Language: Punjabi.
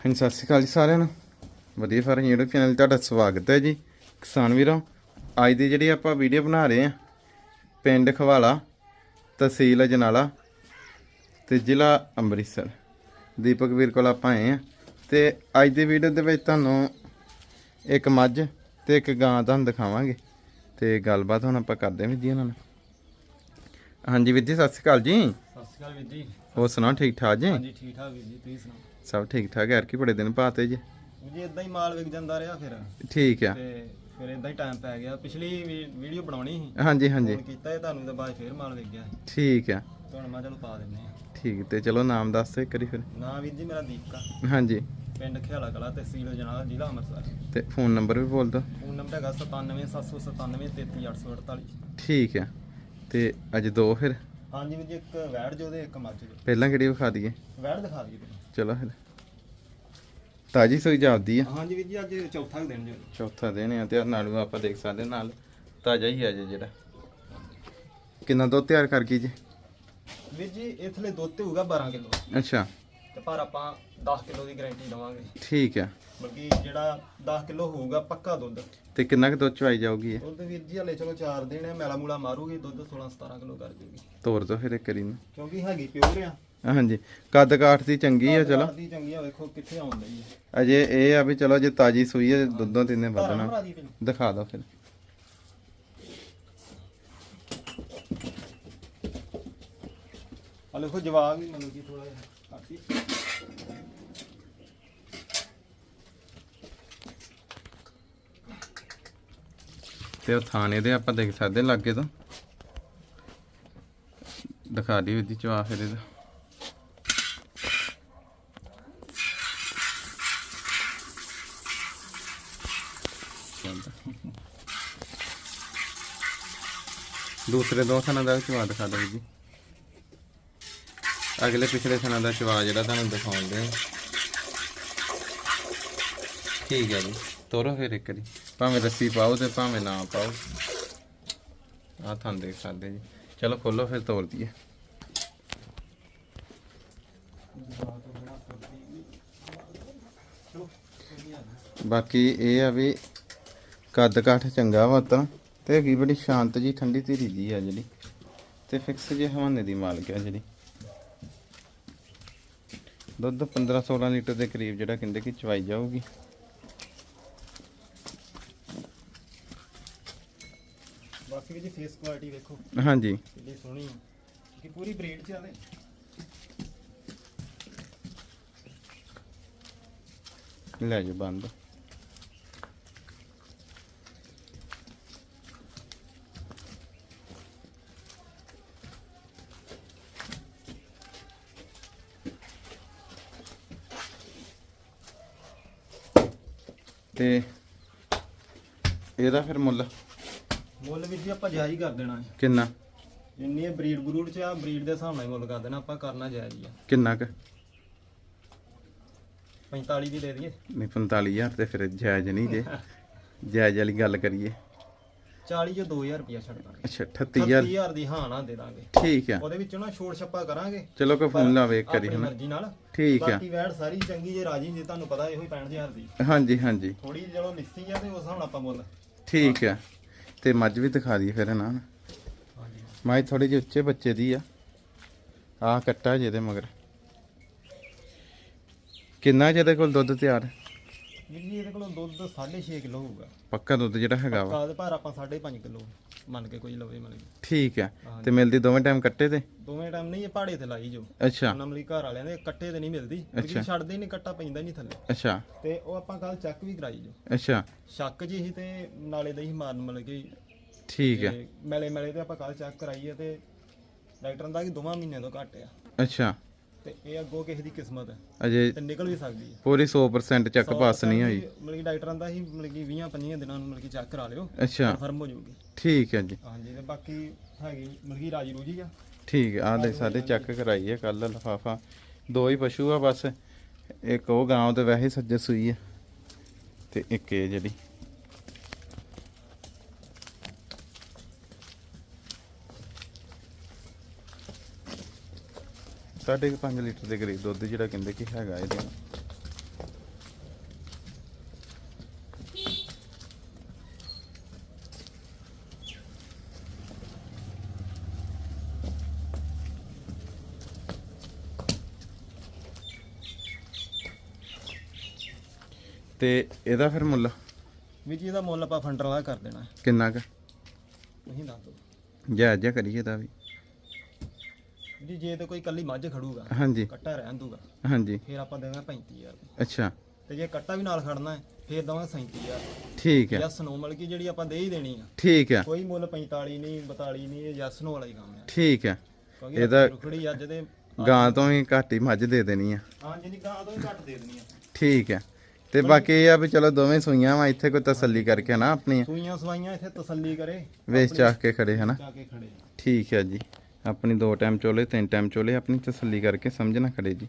ਹਾਂਜੀ ਸਤਿ ਸ਼੍ਰੀ ਅਕਾਲ ਜੀ ਸਾਰਿਆਂ ਨੂੰ। ਵਧੀਆ ਫਾਰਮ YouTube ਚੈਨਲ ਤੁਹਾਡਾ ਸਵਾਗਤ ਹੈ ਜੀ। ਕਿਸਾਨ ਵੀਰੋ ਅੱਜ ਦੀ ਜਿਹੜੀ ਆਪਾਂ ਵੀਡੀਓ ਬਣਾ ਰਹੇ ਆ ਪਿੰਡ ਖਵਾਲਾ ਤਹਿਸੀਲ ਅਜਨਾਲਾ ਤੇ ਜ਼ਿਲ੍ਹਾ ਅੰਮ੍ਰਿਤਸਰ। ਦੀਪਕ ਵੀਰ ਕੋਲ ਆਪਾਂ ਆਏ ਆ ਤੇ ਅੱਜ ਦੀ ਵੀਡੀਓ ਦੇ ਵਿੱਚ ਤੁਹਾਨੂੰ ਇੱਕ ਮੱਝ ਤੇ ਇੱਕ ਗਾਂ ਤੁਹਾਨੂੰ ਦਿਖਾਵਾਂਗੇ ਤੇ ਗੱਲਬਾਤ ਹੁਣ ਆਪਾਂ ਕਰਦੇ ਹਾਂ ਜੀ ਉਹਨਾਂ ਨਾਲ। ਹਾਂਜੀ ਵੀਰ ਜੀ ਸਤਿ ਸ਼੍ਰੀ ਅਕਾਲ ਜੀ। ਸਤਿ ਸ਼੍ਰੀ ਅਕਾਲ ਵੀਰ ਜੀ। ਹੋਰ ਸੁਣਾਓ ਠੀਕ ਠਾਕ ਜੀ? ਹਾਂਜੀ ਠੀਕ ਠਾਕ ਵੀਰ ਜੀ ਤੁਸੀਂ ਸੁਣਾਓ? ਸਭ ਠੀਕ ਠਾਕ ਹੈ ਕਿ ਬੜੇ ਦਿਨ ਪਾਤੇ ਜੀ। ਵੀਰ ਜੀ ਇਦਾਂ ਹੀ ਮਾਲ ਵਿਕ ਜਾਂਦਾ ਰਿਹਾ ਫਿਰ। ਠੀਕ ਆ। ਤੇ ਫਿਰ ਇਦਾਂ ਹੀ ਟਾਈਮ ਪੈ ਗਿਆ। ਪਿਛਲੀ ਵੀਡੀਓ ਬਣਾਉਣੀ ਸੀ। ਹਾਂਜੀ ਹਾਂਜੀ। ਕੀਤਾ ਇਹ ਤੁਹਾਨੂੰ ਤੇ ਬਾਅਦ ਫਿਰ ਮਾਲ ਵਿਕ ਗਿਆ। ਠੀਕ ਆ। ਤੇ ਹੁਣ ਮੈਂ ਚਲੋ ਪਾ ਦਿੰਨੇ ਆ ਠੀਕ ਤੇ ਚਲੋ ਨਾਮ ਦੱਸ ਦੇ ਕਰੀ ਫਿਰ। ਨਾ ਵੀਰ ਜੀ ਮੇਰਾ ਦੀਪਕਾ। ਹਾਂਜੀ। ਪਿੰਡ ਖਿਆਲਾ ਕਲਾ ਤਹਿਸੀਲ ਜਨਾਲਾ ਜ਼ਿਲ੍ਹਾ ਅੰਮ੍ਰਿਤਸਰ। ਤੇ ਫੋਨ ਨੰਬਰ ਵੀ ਬੋਲ ਦੋ ਫੋਨ ਨੰਬਰ ਹੈਗਾ 97797 33848 ਠੀਕ ਆ। ਤੇ ਅੱਜ ਦੋ ਫਿਰ। ਹਾਂਜੀ ਵੀਰ ਜੀ ਇੱਕ ਵੈੜ ਜੋ ਦੇ ਇੱਕ ਮੱਝ ਜੋ। ਪਹਿਲਾਂ ਕਿਹੜੀ ਵਿਖਾ ਦਈਏ? ਵੈੜ ਦਿਖਾ ਦਈਏ ਚਲੋ ਫਿਰ। ਤਾਜੀ ਸੋਈ ਜਾਪਦੀ ਆ। ਹਾਂਜੀ ਵੀਰ ਜੀ ਅੱਜ ਚੌਥਾ ਦਿਨ ਜੋ। ਚੌਥਾ ਦਿਨ ਆ ਤੇ ਨਾਲੂ ਆਪਾਂ ਦੇਖ ਸਕਦੇ ਨਾਲ ਤਾਜ਼ਾ ਹੀ ਆ ਜੇ ਜਿਹੜਾ। ਕਿੰਨਾ ਦੁੱਧ ਤਿਆਰ ਕਰ ਗਈ ਜੀ? ਵੀਰ ਜੀ ਇਥਲੇ ਦੁੱਧ ਤੇ ਹੋਊਗਾ 12 ਕਿਲੋ। ਅੱਛਾ। ਤੇ ਪਰ ਆਪਾਂ 10 ਕਿਲੋ ਦੀ ਗਾਰੰਟੀ ਦਵਾਂਗੇ। ਠੀਕ ਆ ਬਲਕਿ ਜਿਹੜਾ 10 ਕਿਲੋ ਹੋਊਗਾ ਪੱਕਾ ਦੁੱਧ। ਤੇ ਕਿੰਨਾ ਕੁ ਦੁੱਧ ਚਵਾਈ ਜਾਊਗੀ ਇਹ? ਦੁੱਧ ਵੀਰ ਜੀ ਹਲੇ ਚਲੋ 4 ਦਿਨ ਹੈ ਮੈਲਾ ਮੂਲਾ ਮਾਰੂਗੀ ਦੁੱਧ 16 17 ਕਿਲੋ ਕਰ ਜੂਗੀ। ਤੋਰ ਦੋ ਫਿਰ ਇੱਕ ਕਰੀ ਨੂੰ ਕਿਉਂਕਿ ਹੈਗੀ ਪਿਓਰ ਆ। ਹਾਂਜੀ ਕੱਦ ਕਾਠ ਦੀ ਚੰਗੀ ਆ ਚਲੋ। ਦੀ ਚੰਗੀ ਆ ਵੇਖੋ ਕਿੱਥੇ ਲਈ ਹੈ ਅਜੇ ਇਹ ਆ ਵੀ ਚਲੋ ਜੇ ਤਾਜੀ ਸੂਈ ਹੈ ਦੁੱਧੋਂ ਤਿੰਨੇ ਵਧਣਾ ਦੀ ਦਿਖਾ ਦਿਓ ਫਿਰ। ਆ ਵੇਖੋ ਜਵਾਬ ਵੀ ਮਤਲਬ ਕਿ ਥੋੜਾ ਜਿਹਾ, ਘੱਟ ਹੀ। ਤੇ ਉਹ ਥਾਣੇ ਦੇ ਆਪਾਂ ਦੇਖ ਸਕਦੇ ਲੱਗੇ ਤੋਂ। ਦਿਖਾ ਦੀ ਵਿਧੀ ਚਵਾ ਫਿਰ ਇਹਦਾ। ਦੂਸਰੇ ਦੋ ਥਾਣਾ ਦਾ ਚਵਾ ਦਿਖਾ ਦਿਓ ਜੀ। ਅਗਲੇ ਪਿਛਲੇ ਥਾਣਾ ਦਾ ਚਵਾ ਜਿਹੜਾ ਤੁਹਾਨੂੰ ਦਿਖਾਉਂਦੇ ਆ ਠੀਕ ਹੈ ਜੀ, ਤੋਰੋ ਫਿਰ ਇੱਕ ਵਾਰੀ। ਭਾਵੇਂ ਰੱਸੀ ਪਾਓ ਤੇ ਭਾਵੇਂ ਨਾ ਪਾਓ। ਆ ਤੁਹਾਨੂੰ ਦੇਖ ਸਕਦੇ ਜੀ। ਚਲੋ ਖੋਲੋ ਫਿਰ ਤੋਰ ਦਈਏ। ਬਾਕੀ ਇਹ ਆ ਵੀ ਕੱਦ ਕਾਠ ਚੰਗਾ ਵਾ ਤਾਂ ਤੇ ਹੈਗੀ ਬੜੀ ਸ਼ਾਂਤ ਜੀ, ਠੰਡੀ ਧੀਰੀ ਜੀ ਆ ਜਿਹੜੀ। ਤੇ ਫਿਕਸ ਜੇ ਹਵਾਨੇ ਦੀ ਮਾਲਕ ਆ ਜਿਹੜੀ। ਦੁੱਧ 15 16 ਲੀਟਰ ਦੇ ਕਰੀਬ ਜਿਹੜਾ ਕਹਿੰਦੇ ਕਿ ਚਵਾਈ ਜਾਊਗੀ। ਬਾਕੀ ਵੀ ਜੀ ਫੇਸ ਕੁਆਲਿਟੀ ਵੇਖੋ। ਹਾਂਜੀ। ਕਿੰਨੀ ਸੋਹਣੀ ਆ। ਕਿ ਪੂਰੀ ਬਰੀਡ ਚ ਆਵੇ ਲੈ ਜਾ ਬੰਦ। ਤੇ ਇਹਦਾ ਫਿਰ ਮੁੱਲ? ਮੁੱਲ ਵੀ ਜੀ ਆਪਾਂ ਜਾਇਜ਼ ਹੀ ਕਰ ਦੇਣਾ ਹੈ। ਕਿੰਨਾ? ਜਿੰਨੀ ਇਹ ਬਰੀਡ ਬਰੂਡ ਚ ਆ ਬਰੀਡ ਦੇ ਹਿਸਾਬ ਨਾਲ ਹੀ ਮੁੱਲ ਕਰ ਦੇਣਾ ਆਪਾਂ ਕਰਨਾ ਜਾਇਜ਼ ਹੀ ਆ। ਕਿੰਨਾ ਕੁ? 45 ਦੀ ਦੇ ਦਈਏ। ਨਹੀਂ 45000 ਤੇ ਫਿਰ ਜਾਇਜ਼ ਨਹੀਂ ਜੇ। ਜਾਇਜ਼ ਵਾਲੀ ਗੱਲ ਕਰੀਏ। 40 ਜੋ 2000 ਰੁਪਿਆ ਛੱਡ ਦਾਂਗੇ। ਅੱਛਾ 38000 30000 ਦੀ ਹਾਂ ਨਾ ਦੇ ਦਾਂਗੇ। ਠੀਕ ਆ। ਉਹਦੇ ਵਿੱਚੋਂ ਨਾ ਛੋੜ ਛੱਪਾ ਕਰਾਂਗੇ। ਚਲੋ ਕੋਈ ਫੋਨ ਲਾਵੇ ਇੱਕ ਵਾਰੀ ਆਪਣੀ ਹਨਾ ਮਰਜ਼ੀ ਨਾਲ। ਠੀਕ ਆ। ਬਾਕੀ ਵੈਟ ਸਾਰੀ ਚੰਗੀ ਜੇ ਰਾਜੀ ਜੇ ਤੁਹਾਨੂੰ ਪਤਾ ਇਹੋ ਹੀ 65000 ਦੀ। ਹਾਂਜੀ ਹਾਂਜੀ। ਥੋੜੀ ਚਲੋ ਲਿੱਸੀ ਆ ਤੇ ਉਸ ਹਿਸਾਬ ਨਾਲ ਆਪਾਂ ਮੁੱਲ। ਠੀਕ ਆ। ਤੇ ਮੱਝ ਵੀ ਦਿਖਾ ਦਈਏ ਫਿਰ ਨਾ? ਹਾਂਜੀ। ਮਾਈ ਥੋੜੀ ਜਿਹੀ ਉੱਚੇ ਬੱਚੇ ਦੀ ਆ। ਆ ਕੱਟਾ ਜਿਹਦੇ ਮਗਰ। ਕਿੰਨਾ ਜਿਹਦੇ ਕੋਲ ਦੁੱਧ ਤਿਆਰ? ਵੀਰ ਜੀ ਇਹਦੇ ਕੋਲੋਂ ਦੁੱਧ 6.5 ਕਿਲੋ ਹੋਊਗਾ। ਪੱਕਾ ਦੁੱਧ ਜਿਹੜਾ ਹੈਗਾ ਵਾ? ਕਾਦ ਭਾਰ ਆਪਾਂ 5.5 ਕਿਲੋ ਮੰਨ ਕੇ ਕੋਈ ਲਵੇ ਮਤਲਬ ਕਿ। ਠੀਕ ਹਾਂਜੀ। ਤੇ ਮਿਲਦੀ ਦੋਵੇਂ ਟਾਈਮ ਕੱਟੇ ਤੇ? ਦੋਵੇਂ ਟਾਈਮ ਨਹੀਂ ਇਹ ਪਹਾੜੇ ਤੇ ਲਾਈ ਜੋ। ਅੱਛਾ। ਨਮਲੀ ਘਰ ਵਾਲਿਆਂ ਦੇ ਕੱਟੇ ਤੇ ਨਹੀਂ ਮਿਲਦੀ। ਕਿਉਂਕਿ ਛੱਡਦੇ ਹੀ ਨਹੀਂ ਕੱਟਾ ਪੈਂਦਾ ਨਹੀਂ ਥੱਲੇ। ਅੱਛਾ। ਤੇ ਉਹ ਆਪਾਂ ਕੱਲ ਚੈੱਕ ਵੀ ਕਰਾਈ ਜੋ। ਅੱਛਾ। ਸ਼ੱਕ ਜੀ ਸੀ ਤੇ ਨਾਲੇ ਦਾ ਹੀ ਮਾਰਨ ਮਤਲਬ ਕਿ ਠੀਕ ਤੇ ਮੈਲੇ ਮੈਲੇ ਤੇ ਆਪਾਂ ਕੱਲ ਚੈੱਕ ਕਰਾਈ ਹੈ ਤੇ ਡਾਕਟਰ ਦਾ ਕਿ ਦੋਵਾਂ ਮਹੀਨਿਆਂ ਤੋਂ ਘੱਟ ਆ। ਅੱਛਾ। ਤੇ ਇਹ ਅੱਗੋਂ ਕਿਸੇ ਦੀ ਕਿਸਮਤ ਹੈ। ਅਜੇ ਤੇ ਨਿਕਲ ਵੀ ਸਕਦੀ ਹੈ। ਪੂਰੀ 100% ਚੱਕ ਪਾਸ ਨਹੀਂ ਹੋਈ। ਮਤਲਬ ਕਿ ਡਾਕਟਰਾਂ ਦਾ ਹੀ ਮਤਲਬ ਕਿ 20 25 ਦਿਨਾਂ ਨੂੰ ਮਤਲਬ ਕਿ ਚੈੱਕ ਕਰਾ ਲਿਓ ਅੱਛਾ। ਕਨਫਰਮ ਹੋ ਜਾਊਗੀ। ਠੀਕ ਹੈ ਜੀ। ਹਾਂਜੀ ਤੇ ਬਾਕੀ ਹੈਗੀ ਮਤਲਬ ਕਿ ਰਾਜੀ ਰੂਜੀ ਆ। ਠੀਕ ਆ ਦੇ ਸਾਡੇ ਚੈੱਕ ਕਰਾਈਏ ਕੱਲ ਲਫਾਫਾ। ਦੋ ਹੀ ਪਸ਼ੂ ਆ ਬਸ। ਇੱਕ ਉਹ ਗਾਂ ਤੇ ਵੈਸੇ ਸੱਜੇ ਸੂਈ ਆ। ਤੇ ਇੱਕ ਇਹ ਜਿਹੜੀ 5.5 ਲੀਟਰ ਦੇ ਕਰੀਬ ਦੁੱਧ ਜਿਹੜਾ ਕਹਿੰਦੇ ਕਿ ਹੈਗਾ ਇਹਦਾ ਤੇ ਇਹਦਾ ਫਿਰ ਮੁੱਲ? ਵੀ ਜੀ ਇਹਦਾ ਮੁੱਲ ਆਪਾਂ ਫੰਡਰ ਵਾਲਾ ਕਰ ਦੇਣਾ। ਕਿੰਨਾ ਕੁ? ਤੁਸੀਂ ਦੱਸ ਦਿਓ। ਜਾਇਜ਼ ਜਿਹਾ ਕਰੀਏ ਇਹਦਾ ਵੀ। ਜੀ ਜੇ ਤੇ ਕੋਈ ਕੱਲੀ ਮੱਝ ਖੜੂਗਾ ਹਾਂਜੀ। ਕੱਟਾ ਰਹਿਣ ਦੂਗਾ ਹਾਂਜੀ। ਫਿਰ ਆਪਾਂ ਦੇਵਾਂਗੇ 35000 ਰੁਪਏ। ਅੱਛਾ। ਤੇ ਜੇ ਕੱਟਾ ਵੀ ਨਾਲ ਖੜਨਾ ਹੈ ਫਿਰ ਦਵਾਂਗੇ 37000 ਠੀਕ ਹੈ। ਯਸ ਨੋ ਮਲ ਕੀ ਜਿਹੜੀ ਆਪਾਂ ਦੇ ਹੀ ਦੇਣੀ ਆ। ਠੀਕ ਹੈ। ਕੋਈ ਮੁੱਲ 45 ਨਹੀਂ 42 ਨਹੀਂ ਇਹ ਯਸ ਨੋ ਵਾਲਾ ਹੀ ਕੰਮ ਹੈ ਠੀਕ ਹੈ। ਕਿਉਂਕਿ ਇਹਦਾ- ਰੁਖੜੀ ਅੱਜ ਦੇ ਗਾਂ ਤੋਂ ਵੀ ਘੱਟ ਹੀ ਮੱਝ ਦੇ ਦੇਣੀ ਆ। ਹਾਂ ਜਿੰਨੀ ਗਾਂ ਤੋਂ ਵੀ ਘੱਟ ਦੇ ਦੇਣੀ ਆ। ਠੀਕ ਹੈ। ਤੇ ਬਾਕੀ ਇਹ ਆ ਵੀ ਚਲੋ ਦੋਵੇਂ ਸੂਈਆਂ ਵਾ ਇੱਥੇ ਕੋਈ ਤਸੱਲੀ ਕਰਕੇ ਨਾ ਆਪਣੀ। ਸੂਈਆਂ ਸਵਾਈਆਂ ਇੱਥੇ ਤਸੱਲੀ ਕਰੇ ਵੇਚ ਚਾਹ ਕੇ ਖੜੇ ਹਨਾ? ਜਾ ਕੇ ਖੜੇ। ਠੀਕ ਹੈ ਜੀ। ਆਪਣੀ ਦੋ ਟਾਈਮ ਚੋਲੇ ਤਿੰਨ ਟਾਈਮ ਚੋਲੇ ਆਪਣੀ ਤਸੱਲੀ ਕਰਕੇ ਸਮਝਣਾ ਖੜੇ ਜੀ।